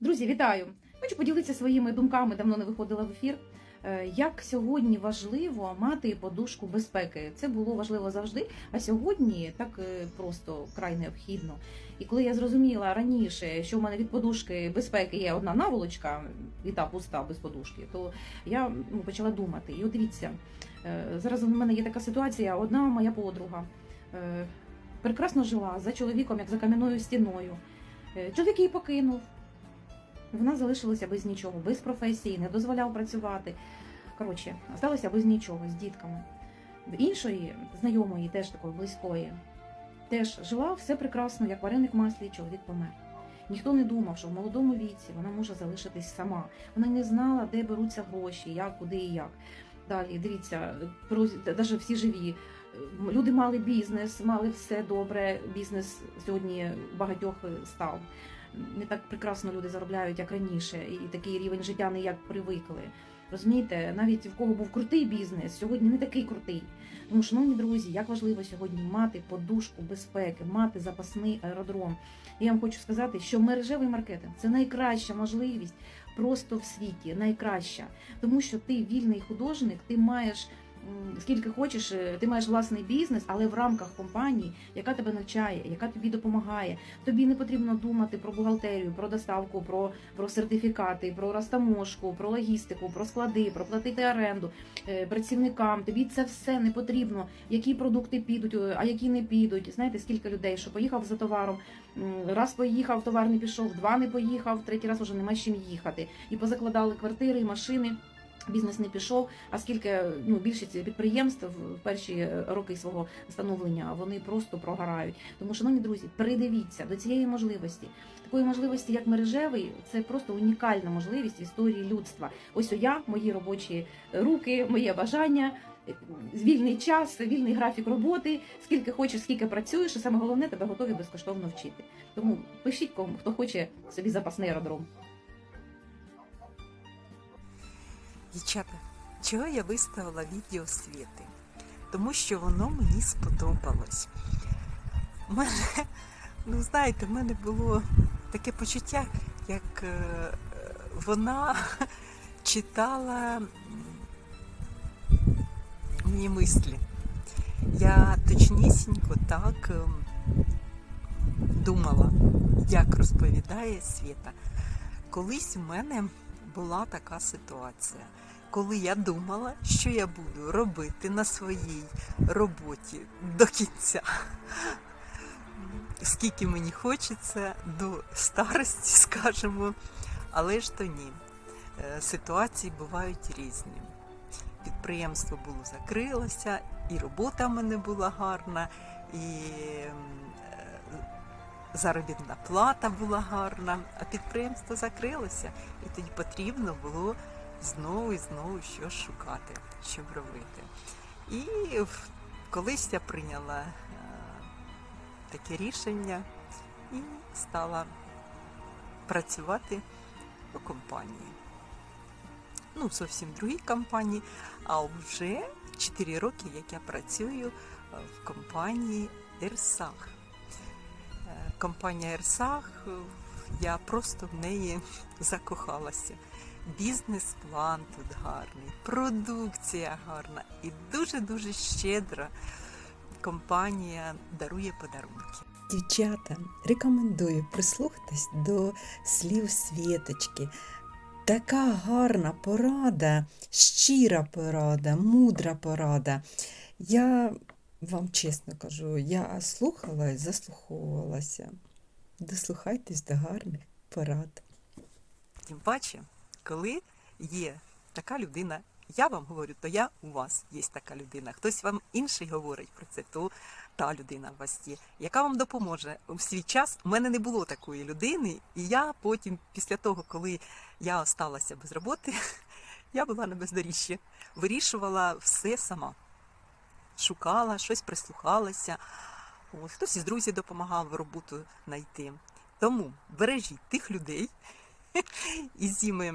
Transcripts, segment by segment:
Друзі, вітаю! Хочу поділитися своїми думками, давно не виходила в ефір. Е, Як сьогодні важливо мати подушку безпеки. Це було важливо завжди, а сьогодні так е, просто край необхідно. І коли я зрозуміла раніше, що в мене від подушки безпеки є одна наволочка, і та пуста без подушки, то я ну, почала думати. І от дивіться, е, зараз у мене є така ситуація: одна моя подруга прекрасно жила за чоловіком, як за кам'яною стіною. Чоловік її покинув. Вона залишилася без нічого, без професії, не дозволяв працювати. Коротше, залишилася без нічого з дітками. В іншої знайомої, теж такої близької, теж жила все прекрасно, як вареник в маслі, чоловік помер. Ніхто не думав, що в молодому віці вона може залишитись сама. Вона не знала, де беруться гроші, як, куди і як. Далі дивіться, навіть всі живі. Люди мали бізнес, мали все добре. Бізнес сьогодні багатьох став не так прекрасно люди заробляють, як раніше, і такий рівень життя не як привикли. Розумієте, навіть в кого був крутий бізнес, сьогодні не такий крутий. Тому, шановні друзі, як важливо сьогодні мати подушку безпеки, мати запасний аеродром. І я вам хочу сказати, що мережевий маркетинг це найкраща можливість просто в світі, найкраща, тому що ти вільний художник, ти маєш. Скільки хочеш, е, ти маєш власний бізнес, але в рамках компанії, яка тебе навчає, яка тобі допомагає. Тобі не потрібно думати про бухгалтерію, про доставку, про, про сертифікати, про розтаможку, про логістику, про склади, про платити оренду е, працівникам. Тобі це все не потрібно. Які продукти підуть, е, а які не підуть. Знаєте, скільки людей, що поїхав за товаром, раз поїхав, товар не пішов, два не поїхав, третій раз вже нема з чим їхати. І позакладали квартири, і машини. Бізнес не пішов, а скільки ну більшість підприємств в перші роки свого становлення вони просто прогорають. Тому, шановні друзі, придивіться до цієї можливості. Такої можливості, як мережевий, це просто унікальна можливість в історії людства. Ось я, мої робочі руки, моє бажання, вільний час, вільний графік роботи, скільки хочеш, скільки працюєш, і саме головне тебе готові безкоштовно вчити. Тому пишіть кому, хто хоче собі запасний аеродром. Дівчата, чого я виставила відео Світи? Тому що воно мені сподобалось. У мене, ну знаєте, в мене було таке почуття, як е, вона читала м, мені мислі. Я точнісінько так ем, думала, як розповідає Світа. Колись у мене була така ситуація, коли я думала, що я буду робити на своїй роботі до кінця. Скільки мені хочеться до старості, скажімо, але ж то ні. Е, Ситуації бувають різні. Підприємство було закрилося, і робота в мене була гарна, і заробітна плата була гарна, а підприємство закрилося, і тоді потрібно було знову і знову щось шукати, що робити. І колись я прийняла е, таке рішення і стала працювати у компанії. Ну, зовсім другій компанії, а вже 4 роки, як я працюю в компанії Ерсах. Компанія Ерсах, я просто в неї закохалася. Бізнес-план тут гарний, продукція гарна і дуже-дуже щедра компанія дарує подарунки. Дівчата, рекомендую прислухатись до слів Світочки. Така гарна порада, щира порада, мудра порада. Я вам чесно кажу, я слухала і заслуховувалася. Дослухайтесь до гарних порад. Тим паче, коли є така людина, я вам говорю, то я у вас є така людина. Хтось вам інший говорить про це, то та людина у вас є, яка вам допоможе. У свій час у мене не було такої людини, і я потім, після того, коли я осталася без роботи, я була на бездоріжжі, вирішувала все сама. Шукала, щось прислухалася. Ось, хтось із друзів допомагав роботу знайти. Тому бережіть тих людей, і з ними,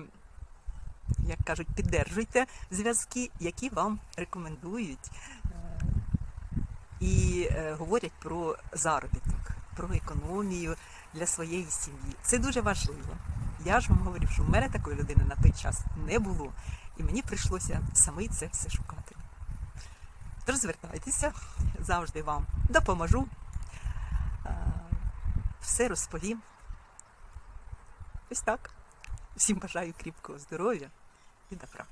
як кажуть, піддержуйте зв'язки, які вам рекомендують і е, говорять про заробіток, про економію для своєї сім'ї. Це дуже важливо. Я ж вам говорю, що в мене такої людини на той час не було. І мені прийшлося самий це все шукати. Тож звертайтеся, завжди вам допоможу, е, все розповім. Ось так. Всім бажаю кріпкого здоров'я і добра.